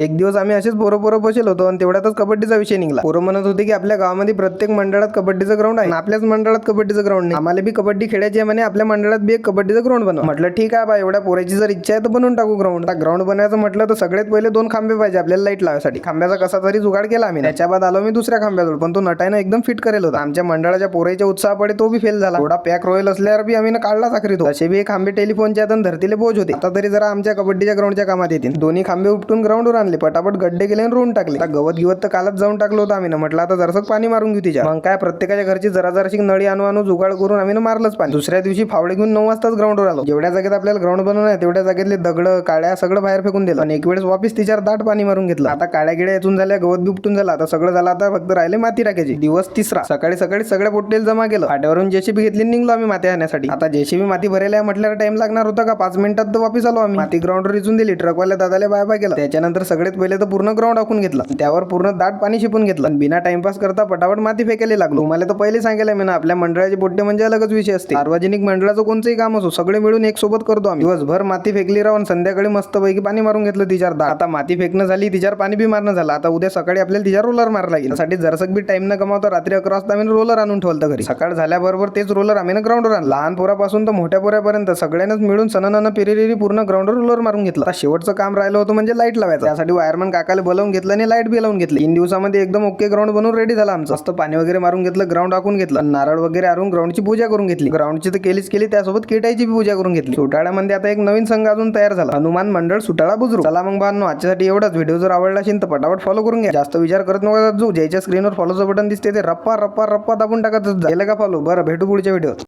एक दिवस आम्ही असेच पोरं पोरं बसेल होतो आणि तेवढ्यातच कबड्डीचा विषय निघाला. पोरं म्हणत होते की आपल्या गावामध्ये प्रत्येक मंडळात कबड्डीचं ग्राउंड आहे. आपल्याच मंडळात कबड्डीचं ग्राउंड नाही. आम्हाला बी कबड्डी खेळायची आहे म्हणे. आपल्या मंडळात बी एक कबड्डीचं ग्राउंड बनव. म्हटलं ठीक आहे बा एवढ्या पोराची जर इच्छा आहे तर बनवून टाकू ग्राउंड आता ग्राउंड बनायचं म्हटलं तर सगळ्यात पहिले दोन खांबे पाहिजे आपल्याला लाइट लावायसाठी. खांब्याचा कसा तरी जुगाड केला आम्ही. त्याच्या बाद आलो मी दुसऱ्या खांब्याजवळ. पण तो नटायनं एकदम फिट करेल होता. आमच्या मंडळाच्या पोराच्या उत्साहापडे तो बी फेल झाला. थोडा पॅक रॉयल असल्यावर बी आम्ही काढला साखरी तो असे बी खांबे टेलिफोनच्या आणि धरतीले बोज होते. आता तरी जरा आमच्या कबड्डीच्या ग्राउंडच्या कामात येतील. दोन्ही खांबे उपटून ग्राउंडवर आणले पटापट गड्डे गेले आणि रोवून टाकले. आता गवत गिवत तर कालच जाऊन टाकलं होतं आम्ही ना म्हटलं आता जरासं पाणी मारून घेऊ तिच्या मग काय प्रत्येकाच्या घरची जरा जराशी नळी आणू आणू जुगाड करून आम्ही ना मारलंच पाणी. दुसऱ्या दिवशी फावडे घेऊन नऊ वाजताच ग्राउंडवर आलो. जेवढ्या जागेत आपल्याला ग्राउंड बनवून आहे तेवढ्या जागेतले दगड काळ्या सगळं बाहेर फेकून दिलं. आणि एक वेळेस वापस तिच्यावर दाट पाणी मारून घेतलं. आता काळ्या गिड्या येथून झाल्या गवत बिपटून झालं. आता सगळं झालं आता फक्त राहिले माती टाकायची. दिवस तिसरा. सकाळी सकाळी सगळ्या पोटेल जमा केलं. फाट्यावरून जेसीबी घेतली आणि निघलो आम्ही माती आणण्यासाठी. आता जेसीबी माती भरायला आहे म्हटल्यावर टाइम लागणार होता का? पाच मिनिटात तर वापस आलो आम्ही. माती ग्राउंडवर इचून दिली. ट्रकवाल्या दादाला बाय बाय केलं. त्याच्यानंतर सगळ्यात पहिले तर पूर्ण ग्राउंड आखून घेतला. त्यावर पूर्ण दाट पाणी शिपून घेतलं. आणि बिना टाइमपास करता पटापट माती फेकायला लागलो. मला तर पहिले सांगायला मी ना आपल्या मंडळाचे पोट्टे म्हणजे अलगच विषय असते. सार्वजनिक मंडळाचं कोणतंही काम असो सगळे मिळून एक सोबत करतो आम्ही. दिवसभर माती फेकली राहून संध्याकाळी मस्त पैकी पाणी मारून घेतलं तिच्यावर दा आता माती फेकणं झाली तिच्यावर पाणी बी मारणं झालं. आता उद्या सकाळी आपल्याला तिच्यावर रोलर मारला लागेल. त्यासाठी जरसक बी टाइम न कमावता रात्री अकरा वाजता आम्ही रोलर आणून ठेवलं घरी. सकाळ झाल्याबरोबर तेच रोलर आम्ही ग्राउंडवर आणलं. लहान पोरापासून तर मोठ्या पोऱ्यापर्यंत सगळ्यांनाच मिळून सणानं पिरिरिरी पूर्ण ग्राउंडवर रोलर मारून घेतला. शेवटचं काम राहिलं होतं म्हणजे लाइट लावायचं. त्यासाठी वायरमन काकाला बोलावून घेतलं आणि लाइट बी लावून घेतली. तीन दिवसामध्ये एकदम ओके ग्राउंड बनवून रेडी झाला आमचं. मस्त पाणी वगैरे मारून घेतलं ग्राउंड आखून घेतलं. नारळ वगैरे आणून ग्राउंडची पूजा करून घेतली. ग्राउंडची तर केलीच केली त्यासोबत किटायची बी पूजा करून घेतली. सुटाळ्यामध्ये आता एक नवीन संघ अजून तयार झाला. हनुमान मंडळ सुटाळा बुजरू चला मग बांधनो आजच्यासाठी एवढाच. व्हिडिओ जर आवडला असेल तर पटापट फॉलो करून घ्या. जास्त विचार करत नका जो ज्याच्या स्क्रीनवर फॉलोचं बटन दिसते ते रप्पा रप्पा रप्पा दाबून टाकतच जाईल का फॉलो बरं भेटू पुढच्या व्हिडिओ